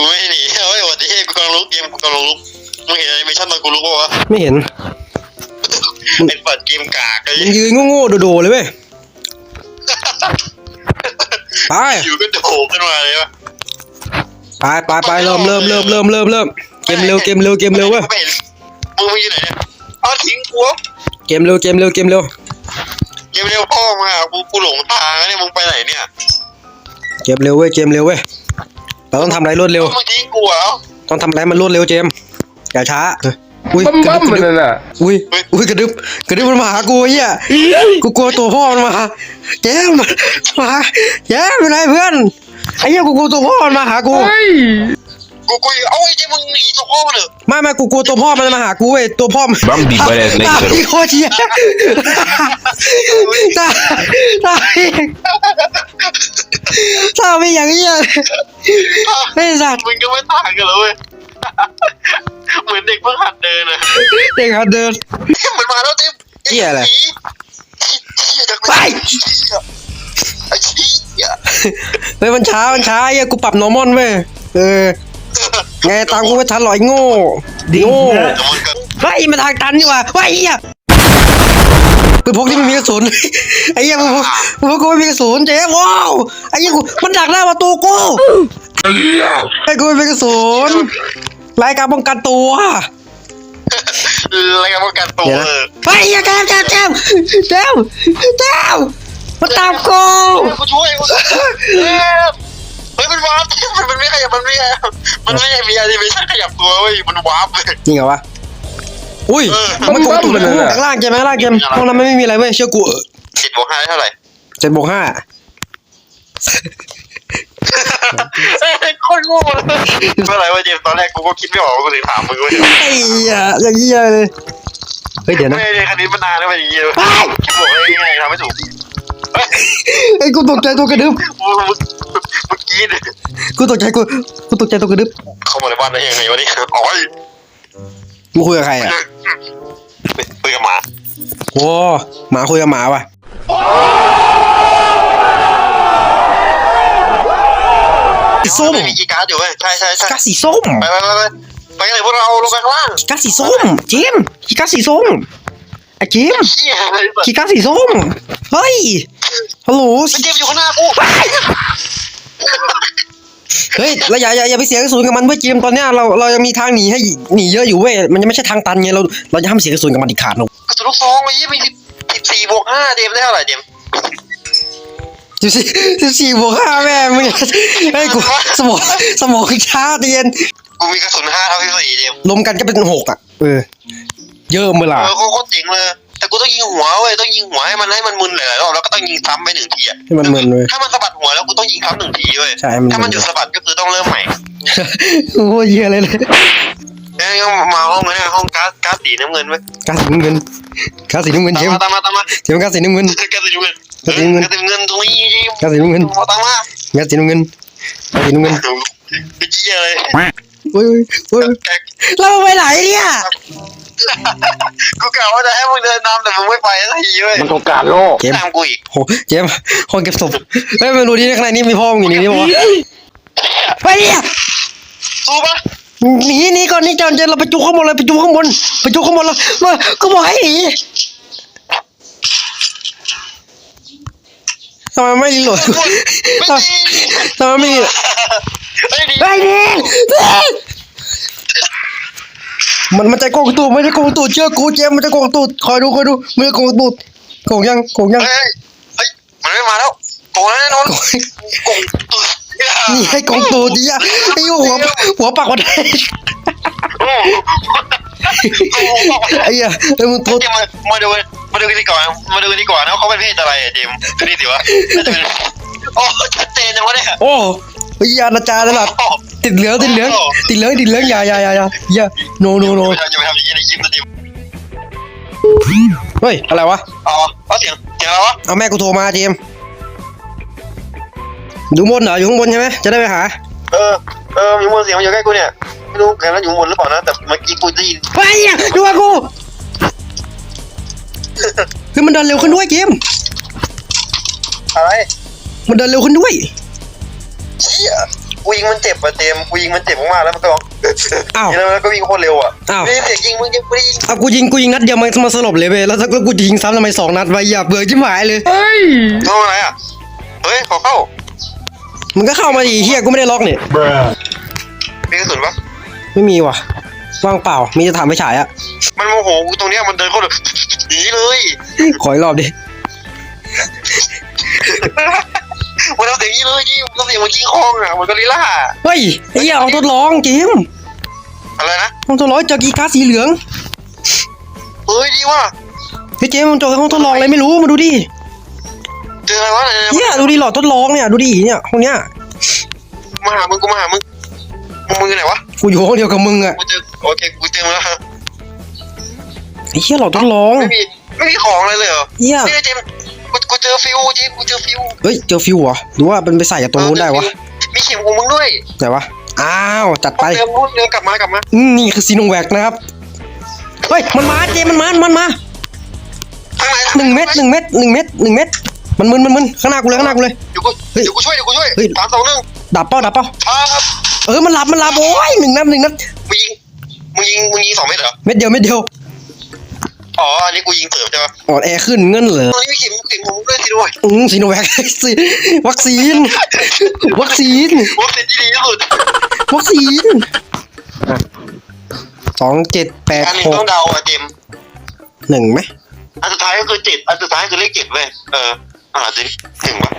กูไม่หนีเฮ้ยสวัสดีกูกำลังลุกเกมกูกำลังลุกมึงเห็นแอนิเมชั่นตอนกูลุกปะวะไม่เห็นไอ้เปิดเกมกากไอ้มึงยืนโง่ๆโดดๆเลยเว้ยไปอยู่ก็โดดขึ้นมาเลยวะไปไปไปเริ่มเริ่มเริ่มเริ่มเริ่มเริ่มเกมเร็วเกมเร็วเกมเร็วเว้ยไม่ห็นมึงมึงอยู่ไหนเนี่ยเอาทิ้งกูวะเกมเร็วเกมเร็วเกมเร็วเกมเร็วพ่อมากูกูหลงทางแล้วเนี่ยมึงไปไหนเนี่ยเกมเร็วเว้ยเกมเร็วเว้ย เราต้องทำอะไรรวดเร็วมึงทิ้งกูเหรอต้องทำอะไรมันรวดเร็วเจมส์อย่าช้า อุ้ยบั้มกระบั้มดึบกมัระนดึบนั่นน่ะอุ้ยอุ้ยกระดึบกระดึบมันมาหากูไอ้เหี้ยกูกลัวตัวพ่อมันมาเจมส์มาหาเจมส์เป็นไรเพื่อนไอ้เหี้ยกูกลัวตัวพ่อมันมาหากูเฮ้ย กูกูเอาไอ้เจ๊มึงหนีตัวพ่อมาเถอะไม่ไม่กูกลัวตัวพ่อมันมาหากูเว้ยตัวพ่อมันบั้มดีไปเลยในตาสรุปพี่โคตรเหี้ยตาตาพี่ตาพี่อย่างเหี้ยไอ้สัตว์มึงก็ไม่ต่างกันเลยเว้ยเหมือนเด็กเพิ่งหัดเดินอะเด็กหัดเดินมันมาแล้วเต็มเหี้ยอะไรเหี้ยจากไปไอ้เหี้ย เฮ้ยมันช้ามันช้าไอ้เหี้ยกูปรับ normal เว้ยเออ ไงตามกูไม่ทันหรอกไอ้โง่ดิโง่เดี๋ยวมันก็เฮ้ยมันทางตันนี่หว่าเฮ้ยไอ้เหี้ยปืนพกที่ไม่มีกระสุนไอ้เหี้ยปืนพกปืนพกกูไม่มีกระสุนเจ๊ว้าวไอ้เหี้ยกูมันดักหน้าประตูกูไอ้กูไม่มีกระสุนรายการป้องกันตัวอะไรกันป้องกันตัวเดี๋ยวนะเออเฮ้ยอย่าแจมแจมแจมแจมแจมมันตามกูกูช่วยกูเฮ้ยมันวาร์ปมันมันไม่ขยับมันไม่ขยับมันไม่มีแอนิเมชั่นขยับตัวเว้ยมันวาร์ปเลย จริงเหรอวะ อุ้ยเออ มันกดตูดกูข้างล่างเจมข้างล่างเจมห้องนั้นไม่มีอะไรเว้ยเชื่อกูสิบบวกห้าได้เท่าไหร่เจ็ดบวกห้าเฮ้ยโคตรโง่เลยเมื่อไหร่วะเจมส์ตอนแรกกูก็คิดไม่ออกกูเลยถามมึงเว้ยไอ้เหี้ยอย่างเงี้ยเลยเฮ้ยเดี๋ยวนะไม่ได้คันนี้มันนานแล้วมันอย่างเงี้ยคิดบอกอะไรง่ายๆทำไม่ถูกเฮ้ย ไอ้กูตกใจตัวกระดึบมึงมึงเมื่อกี้เนี่ยกูตกใจกูกูตกใจตัวกระดึบเข้ามาในบ้านได้ยังไงวะนี่อ๋อมึงคุยกับใครอะคุยกับหมาโอ้หมาคุยกับหมาว่ะสีส้มไม่มีกีการ์ดอยู่เว้ยใช่ใช่ใช่กีการ์ดสีส้มไปไปไปไปไปกันเลยพวกเราลงไปข้างล่างกีการ์ดสีส้มเจมส์กีการ์ดสีส้มไอ้เจมส์เชี่ยอะไรแบบกีการ์ดสีส้ม เฮ้ย ฮัลโหล มันเจ็บอยู่ข้างหน้ากูเฮ้ยเราอย่าอย่าอย่าไปเสียกระสุนกับมันเว้ยเจมส์ตอนเนี้ยเราเรายังมีทางหนีให้หนีเยอะอยู่เว้ย มันยังไม่ใช่ทางตันไงเราเราจะห้ามเสียกระสุนกับมันอีกขาดหรอกกระสุนลูกซองไอ้ยี่มีสิบสี่บวกห้าเจมส์ได้เท่าไหร่เจมส์สิบสี่สิบสี่บวกห้าแม่มึงเฮ้ยกูสมองสมองช้าเตียนกูมีกระสุนห้าเท่าพี่สี่เจมส์รวมกันก็เป็นหกอะ เออ เยอะเมื่อไหร่เออโคตรเจ๋งเลยแต่ กูต้องยิงหัวเว้ยต้องยิงหัวให้มันให้มันมึนหลายๆรอบแล้วก็ต้องยิงซ้ำไปหนึ่งทีอะให้มันมึนเว้ย ถ้ามันสะบัดหัวแล้วกูต้องยิงซ้ำหนึ่งทีเว้ยใช่ให้มันมึนถ้ามันหยุดสะบัดก็คือต้องเริ่มใหม่โอ้ยเยอะเลยเลยเอ้ยมาห้องนี้ห้องก๊าซก๊าซสีน้ำเงินเว้ยกาสีน้ำเงินกาสีน้ำเงินตาเจมมมาตามมาตามมาเจมกาสีน้ำเงิน ก๊าซสีน้ำเงินก๊าซสีน้ำเงิน ก๊าซสีน้ำเงินตรงนี้เจมส์กาสีน้ำเงินตามมากาสีน้ำเงินกาสีน้ำเงินไปเจี๊ยเลยโอ้ยโอ้ยเราไปไหนเนี่ย กูกะว่าจะให้มึงเดินนำแต่มึงไม่ไปสักทีเว้ยมันโอกาสโลกเจมตามกูอีกโหเจมห้องเก็บศพเฮ้ยไม่รู้ดิข้างในนี่มีพ่อมึงอยู่นี่นี่บอกไปเนี่ยสู้ปะหนีหนีก่อนหนี่จอนเจนเราไปจุกข้างบนเลยไปจุกข้างบนไปจุกข้างบนแล้วมาก็บอกให้หนีทำไมไม่รีโหลดไม่ทำดีทำไมไม่รีโหลดไม่ดีไปดิ มันมันจะโกงตูดมันจะโกงตูดเชื่อกูเจมมันจะโกงตูดคอยดูคอยดูมันจะโกงตูดโกงยังโกงยังเฮ้ยเฮ้ยมันไม่มาแล้วโกงแน่นอนโกงโกงตุ๊ดนี่ให้โกงตูดดิอะไอ้หัวหัวปากวันไดโอ้โหไอ้เหี้ยไอ้มึงโทษเจมมามาดูมาดูกันดีกว่ามาดูกันดีกว่านะเขาเป็นเพศอะไรอะเจมดูนี่สิวะน่าจะเป็นโอ้ชัดเจนจังวะเนี่ยโอ้ ไอ้ยานาจารย์นะติดเหลืองติดเหลืองติดเหลืองติดเหลืองอย่าอย่าอย่าอย่าอย่าโนโนโนอย่าไปทำอย่างนี้ในคลิปนะเจมเฮ้ยอะไรวะอ๋อเอาเสียงเสียงอะไรวะเอาแม่กูโทรมาเจมอยู่บนเหรออยู่ข้างบนใช่ไหมจะได้ไปหา เออเออมีมนเสียงมันอยู่ใกล้กูเนี่ยไม่รู้แกนั้นอยู่บนหรือเปล่านะแต่เมื่อกี้กูได้ยินไปอะดูว่ากูคือมันเดินเร็วขึ้นด้วยเจมอะไรมันเดินเร็วขึ้นด้วย เชี่ยกูยิงมันเจ็บอะเจมส์กูยิงมันเจ็บมากๆแล้วมันก็ร้องอ้าว แล้วก็วิ่งโคตรเร็วอะอ้าว ไม่ได้เสียงยิงมึงยิงกูได้ยิงเอากูยิงกูยิงนัดเดียวมันมาสลบเลยเว้ยแล้วแล้วกูยิงซ้ำทำไมสองนัดวะอย่าเบื่อจิ้มหายเลยทำอะไรอะเฮ้ยขอเข้ามึงก็เข้ามาดิเฮียกูไม่ได้ล็อกเนี่ยมีกระสุนปะไม่มีว่ะว่างเปล่ามีจะถามไปฉายอะมันโมโหกูตรงเนี้ยมันเดินเข้าเลยหนีเลย ขออีกรอบดิ มันทำเสียงนี้เลยยิงมันทำเสียงมันยิงคองอะมันก็ลีล่าเฮ้ยไอ้เหี้ยเอาทดลองจิมอะไรนะห้องทดลองเจอกีการ์ดสีเหลืองเฮ้ยดีว่ะเฮ้ยเจมมันเจอห้องทดลองอะไรไม่รู้มาดูดิเจออะไรวะเนี่ยเฮียดูดิหลอดทดลองเนี่ยดูดิเนี่ยห้องเนี้ยมาหามึงกูมาหามึงมึงมึงอยู่ไหนวะกูอยู่ห้องเดียวกับมึงอะกูเจอโอเคกูเจอมึงแล้วไอ้เฮียหลอดทดลองไม่มีไม่มีของอะไรเลยเหรอเฮียนี่เจมส์กูกู เจอฟิวเจมส์กูเจอฟิวเฮ้ยเจอฟิวเหรอหรือว่าเป็นไปใส่กับตรงนู้นได้วะมีเข็มของมึงด้วยไหนวะอ้าวจัดไปเดิมนู้นเดินกลับมากลับมาอืมนี่คือซีโนแวคนะครับเฮ้ยมันมาเจมมันมามันมาทางไหนหนึ่งเม็ดหนึ่งเม็ดหนึ่งเม็ดหนึ่งเม็ดมันมึนมันมึนข้างหน้ากูเลยข้างหน้ากูเลยเดี๋ยวกูเดี๋ยวกูช่วยเดี๋ยวกูช่วยเฮ้ยสามสองหนึ่งดับเป้าดับเป้าครับเออมันหลับมันหลับโอ้ยหนึ่งนัดหนึ่งนัดมึงยิงมึงยิงมึงยิงสองเม็ดเหรอเม็ดเดียวเม็ดเดียว อ๋อ อันนี้กูยิงเสริมใช่ปะอ่อนแอขึ้นเงินเหรอตอนนี้มีเข็มเข็มของมึงด้วยสิด้วยอืมซีโนแวคซีวัคซีน วัคซีน วัคซีนที่ดีที่สุดวัคซีนสองเจ็ดแปดอันนี้หกต้องเดาอะเจมส์หนึ่งไหมอันสุดท้ายก็คือเจ็ดอันสุดท้ายคือเลขเจ็ดเว้ยเอออ่าจริงถึงปะ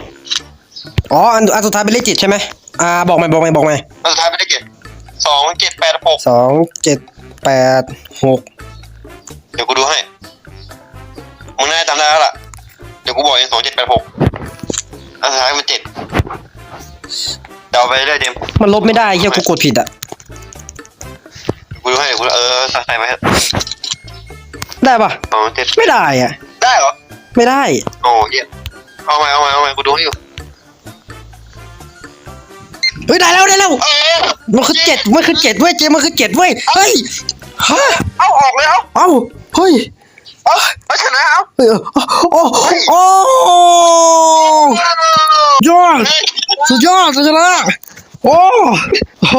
อ๋ออันอันสุดท้ายเป็นเลขเจ็ดใช่ไหมอ่าบอกมาบอกมาบอกมาอันสุดท้ายเป็นเลขเจ็ดสองเจ็ดแปดหกสองเจ็ดแปดหกำได้แล้วล่ะ เดี๋ยวกูบอกเองสองเจ็ดแปดหกอันสุดท้ายมันเจ็ดเดาไปเรื่อยเจมส์มันลบไม่ได้เฮียกูกดผิดอะ กูดูให้กูเออใส่มาให้ได้ปะสองเจ็ดไม่ได้อะ ได้เหรอ ไม่ได้ โอ้เหี้ยเอาใหม่เอาใหม่เอาใหม่กูดูให้อยู่เฮ้ยได้แล้วได้แล้วเออมันคือเจ็ดมันคือเจ็ดเว้ยเจมันคือเจ็ดเว้ยเฮ้ยฮะเอาออกเลยเอาเอ้าเฮ้ย เอาเอาชนะเอาเฮ้ยโอ้โอ้ยอดสุดยอดสุดยอดโอ้โห